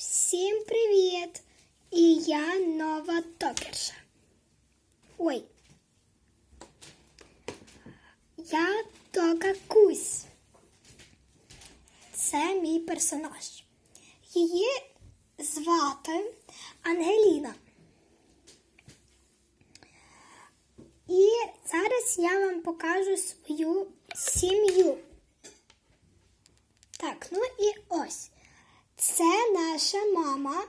Всім привіт! І я нова токерша. Ой. Я Тока Кусь. Це мій персонаж. Її звати Ангеліна. І зараз я вам покажу свою сім'ю. Так, ну і ось. Це наша мама.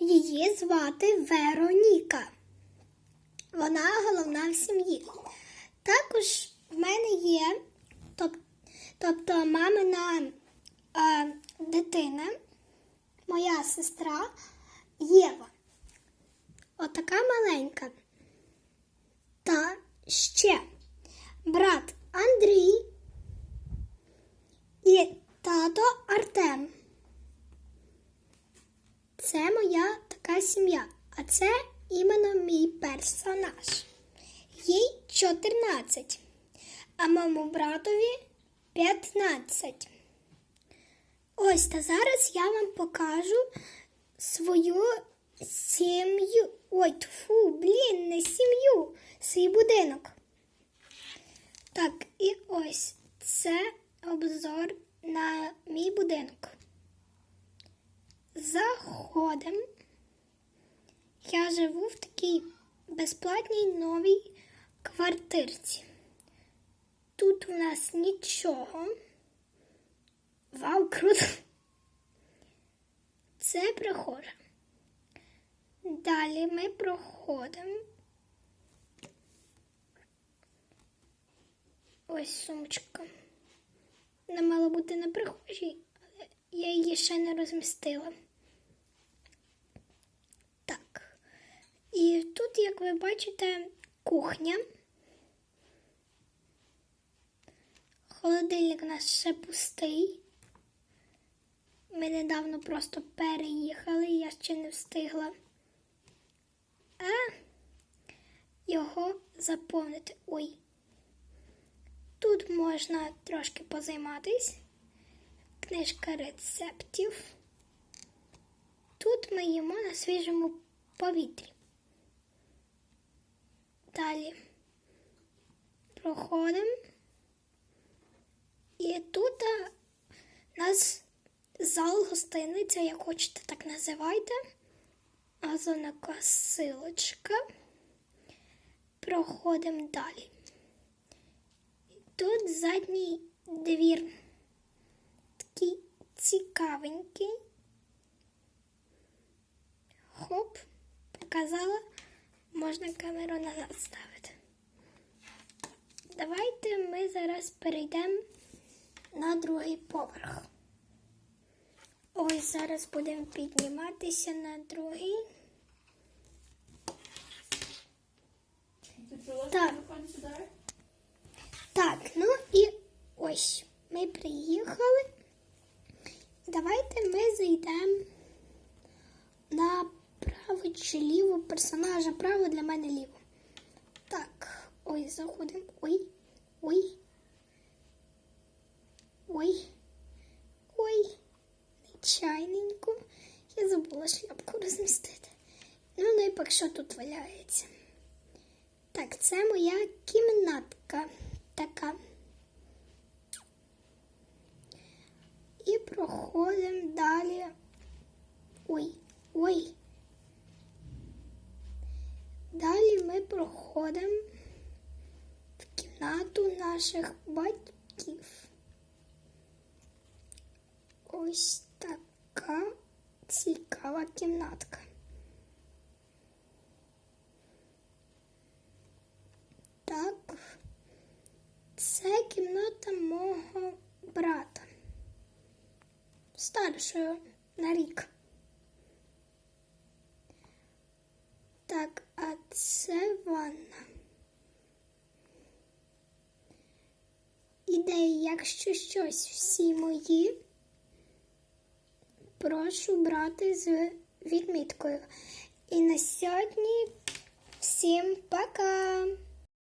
Її звати Вероніка. Вона головна в сім'ї. Також в мене є, тоб- тобто мамина е, дитина, моя сестра Єва. Отака маленька. Та ще брат Андрій і тато Артем. Це моя така сім'я, а це іменно мій персонаж. Їй 14, а моєму братові 15. Ось та зараз я вам покажу свою сім'ю. Ой, тфу, блін, не сім'ю, свій будинок. Так, і ось це обзор на мій будинок. Заходимо. Я живу в такій безплатній новій квартирці. Тут у нас нічого. Вау, круто! Це прихожа. Далі ми проходимо. Ось сумочка. Вона мала бути на прихожій, але я її ще не розмістила. Так. І тут, як ви бачите, кухня. Холодильник у нас ще пустий. Ми недавно просто переїхали, я ще не встигла. А його заповнити. Ой. Тут можна трошки позайматись. Книжка рецептів. Тут ми їмо на свіжому повітрі. Далі проходимо. І тут у нас зал гостиниця, як хочете, так називайте. Газонокосилочка. Проходимо далі. Тут задній двір такий цікавенький. Хоп, показала, можна камеру назад ставити. Давайте ми зараз перейдемо на другий поверх. Ось зараз будемо підніматися на другий. Так. Так, ну і ось ми приїхали. Давайте ми зайдемо на право чи ліво персонажа. Право для мене ліво. Ой, заходимо. Ой, ой. Ой. Ой. Нечайненько. Я забула шляпку розмістити. Ну, ну і що тут валяється. Так, це моя кімнатка така. І проходимо далі. Ой, ой. Далі ми проходимо кімнату наших батьків. Ось така цікава кімнатка. Так, це кімната мого брата. Старшого на рік. Так, а це ванна. Якщо щось всі мої, прошу брати з відміткою. І на сьогодні всім пока!